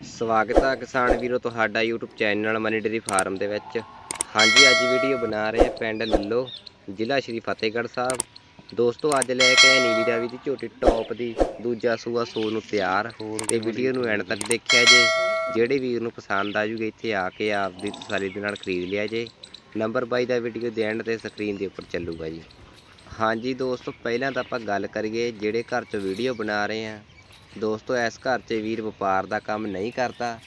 ਸਵਾਗਤ ਹੈ ਕਿਸਾਨ ਵੀਰੋ ਤੁਹਾਡਾ YouTube channel Mani dairy farm ਦੇ ਵਿੱਚ। ਹਾਂਜੀ, ਅੱਜ ਵੀਡੀਓ ਬਣਾ ਰਹੇ ਹਾਂ ਪਿੰਡ ਲੱਲੋ, ਜ਼ਿਲ੍ਹਾ ਸ਼੍ਰੀ ਫਤਿਹਗੜ੍ਹ ਸਾਹਿਬ। ਦੋਸਤੋ, ਅੱਜ ਲੈ ਕੇ ਆਏ ਨੀਲੀ ਰਾਵੀ ਦੀ ਝੋਟੀ ਟੌਪ ਦੀ, ਦੂਜਾ ਸੂਆ, ਸੋ ਨੂੰ ਤਿਆਰ। ਤੇ ਵੀਡੀਓ ਨੂੰ ਐਂਡ ਤੱਕ ਦੇਖਿਆ ਜੇ। ਜਿਹੜੇ ਵੀਰ ਨੂੰ ਪਸੰਦ ਆ ਜੂਗੇ, ਇੱਥੇ ਆ ਕੇ ਆਪਦੀ ਤਸੱਲੀ ਦੇ ਨਾਲ ਖਰੀਦ ਲਿਆ ਜੇ। ਨੰਬਰ ਬਾਈ ਦਾ ਵੀਡੀਓ ਦੇ ਐਂਡ ਤੇ ਸਕਰੀਨ ਦੇ ਉੱਪਰ ਚੱਲੂਗਾ ਜੀ। ਹਾਂਜੀ, ਦੋਸਤੋ, ਪਹਿਲਾਂ ਤਾਂ ਆਪਾਂ ਗੱਲ ਕਰੀਏ ਜਿਹੜੇ ਘਰ 'ਚ ਵੀਡੀਓ ਬਣਾ ਰਹੇ ਹਾਂ। ਦੋਸਤੋ, ਇਸ ਘਰ 'ਚ ਵੀਰ ਵਪਾਰ ਦਾ ਕੰਮ ਨਹੀਂ ਕਰਦਾ।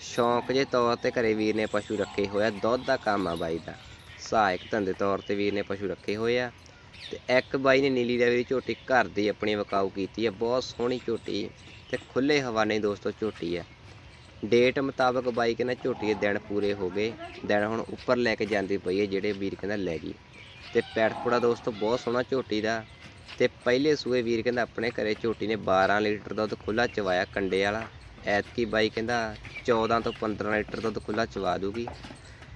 ਸ਼ੌਂਕ ਜੇ ਤੌਰ ਤੇ ਘਰੇ ਵੀਰ ਨੇ ਪਸ਼ੂ ਰੱਖੇ ਹੋਇਆ ਦੁੱਧ ਦਾ ਕੰਮ ਆ ਬਾਈ ਦਾ। ਸਹਾਇਕ ਧੰਦੇ ਤੌਰ ਤੇ ਵੀਰ ਨੇ ਪਸ਼ੂ ਰੱਖੇ ਹੋਏ ਆ। ਤੇ ਇੱਕ ਬਾਈ ਨੇ ਨੀਲੀ ਰਵੀ ਦੀ ਝੋਟੀ ਘਰ ਦੀ ਆਪਣੀ ਵਕਾਊ ਕੀਤੀ ਆ। ਬਹੁਤ ਸੋਹਣੀ ਝੋਟੀ ਤੇ ਖੁੱਲੇ ਹਵਾਨੇ ਦੋਸਤੋ ਝੋਟੀ ਆ। ਡੇਟ ਮੁਤਾਬਕ ਬਾਈ ਕਹਿੰਦਾ ਝੋਟੀ ਦੇ ਦਿਨ ਪੂਰੇ ਹੋ ਗਏ। ਦਿਨ ਹੁਣ ਉੱਪਰ ਲੈ ਕੇ ਜਾਂਦੀ ਪਈ ਹੈ ਜਿਹੜੇ ਵੀਰ ਕਹਿੰਦਾ ਲੈ ਗਈ ਤੇ ਪੈਟਪੂੜਾ ਦੋਸਤੋ, ਬਹੁਤ ਸੋਹਣਾ ਝੋਟੀ ਦਾ। ਤੇ ਪਹਿਲੇ ਸੂਏ ਵੀਰ ਕਹਿੰਦਾ ਆਪਣੇ ਘਰੇ ਝੋਟੀ ਨੇ 12 ਲੀਟਰ ਦੁੱਧ ਖੁੱਲਾ ਚਵਾਇਆ ਕੰਡੇ ਵਾਲਾ। ਐਤਕੀ ਬਾਈ ਕਹਿੰਦਾ 14 ਤੋਂ 15 ਲੀਟਰ ਦੁੱਧ ਖੁੱਲਾ ਚਵਾ ਦੂਗੀ।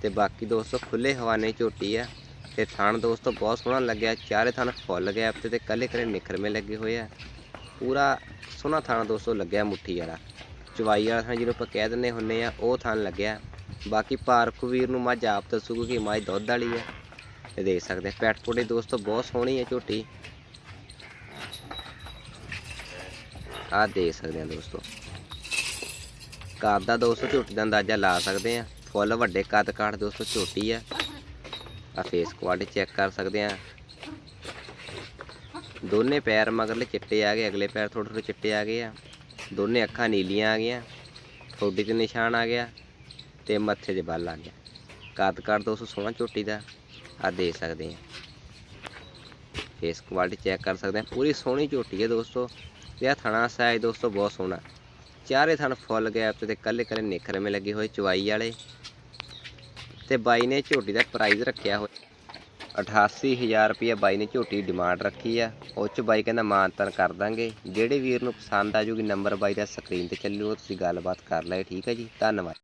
ਤੇ ਬਾਕੀ ਦੋਸਤੋ ਖੁੱਲੇ ਹਵਾਨੇ ਝੋਟੀ ਆ। ਤੇ ਥਣ ਦੋਸਤੋ ਬਹੁਤ ਸੋਹਣਾ ਲੱਗਿਆ, ਚਾਰੇ ਥਣ ਫੁੱਲ ਗਏ ਆਪਤੇ ਤੇ ਕੱਲੇ ਕੱਲੇ ਨਿਖਰਮੇ ਲੱਗੇ ਹੋਏ ਆ। ਪੂਰਾ ਸੋਹਣਾ ਥਣ ਦੋਸਤੋ ਲੱਗਿਆ ਮੁੱਠੀ ਵਾਲਾ। ਚਵਾਈ ਵਾਲਾ ਥਣ ਜਿਹਨੂੰ ਆਪਾਂ ਕਹਿ ਦਿੰਦੇ ਹੁੰਨੇ ਆ, ਉਹ ਥਣ ਲੱਗਿਆ। ਬਾਕੀ ਪਾਰਕ ਵੀਰ ਨੂੰ ਮੱਝ ਆਪ ਦੱਸੂਗੀ ਕਿ ਮੱਝ ਦੁੱਧ ਵਾਲੀ ਆ। ਤੇ ਦੇਖ ਸਕਦੇ ਆ ਪੈਟਪੋੜੇ ਦੋਸਤੋ ਬਹੁਤ ਸੋਹਣੀ ਹੈ ਝੋਟੀ। ਆਹ ਦੇਖ ਸਕਦੇ ਆ ਦੋਸਤੋ। ਕੱਦ ਦਾ ਦੋਸਤੋ ਝੋਟੀ ਦਾ ਅੰਦਾਜ਼ਾ ਲਾ ਸਕਦੇ ਆ। ਫੁੱਲ ਵੱਡੇ ਕੱਦ ਕਾਠ ਦੋਸਤੋ ਝੋਟੀ ਆ। ਆ ਫੇਸ ਕੁਆਲਿਟੀ ਚੈੱਕ ਕਰ ਸਕਦੇ ਆ। ਦੋਨੇ ਪੈਰ ਮਗਰਲੇ ਚਿੱਟੇ ਆ ਗਏ, ਅਗਲੇ ਪੈਰ ਥੋੜੇ ਥੋੜੇ ਚਿੱਟੇ ਆ ਗਏ ਆ। ਦੋਨੇ ਅੱਖਾਂ ਨੀਲੀਆਂ ਆ ਗਈਆਂ। ਠੋਡੀ ਤੇ ਨਿਸ਼ਾਨ ਆ ਗਿਆ ਤੇ ਮੱਥੇ 'ਚ ਬੱਲ ਆ ਗਿਆ। ਕੱਦ ਕਾਠ ਦੋਸਤੋ ਸੋਹਣਾ ਝੋਟੀ ਦਾ, ਆ ਦੇਖ ਸਕਦੇ ਆ। ਫੇਸ ਕੁਆਲਿਟੀ ਚੈੱਕ ਕਰ ਸਕਦੇ ਆ। ਪੂਰੀ ਸੋਹਣੀ ਝੋਟੀ ਹੈ ਦੋਸਤੋ। ਤੇ ਆ ਥਣਾ ਸਾਈਜ਼ ਦੋਸਤੋ ਬਹੁਤ ਸੋਹਣਾ। ਚਾਰੇ ਥਣ ਫੁੱਲ ਗੈਪ ਤੇ ਕੱਲੇ ਕੱਲੇ ਨਿਖਰਮੇ ਲੱਗੇ ਹੋਏ ਚਵਾਈ ਵਾਲੇ। ਤੇ ਬਾਈ ਨੇ ਝੋਟੀ ਦਾ ਪ੍ਰਾਈਸ ਰੱਖਿਆ ਹੋਇਆ। 88000 ਰੁਪਏ ਬਾਈ ਨੇ ਝੋਟੀ ਡਿਮਾਂਡ ਰੱਖੀ ਆ। ਉਹ ਚ ਬਾਈ ਕਹਿੰਦਾ ਮਾਨਤਨ ਕਰ ਦਾਂਗੇ। ਜਿਹੜੇ ਵੀਰ ਨੂੰ ਪਸੰਦ ਆ ਜੂਗੀ ਨੰਬਰ ਬਾਈ ਦਾ ਸਕਰੀਨ ਤੇ ਚੱਲੂਗਾ ਤੁਸੀਂ ਗੱਲਬਾਤ ਕਰ ਲਿਓ, ਠੀਕ ਹੈ ਜੀ? ਧੰਨਵਾਦ।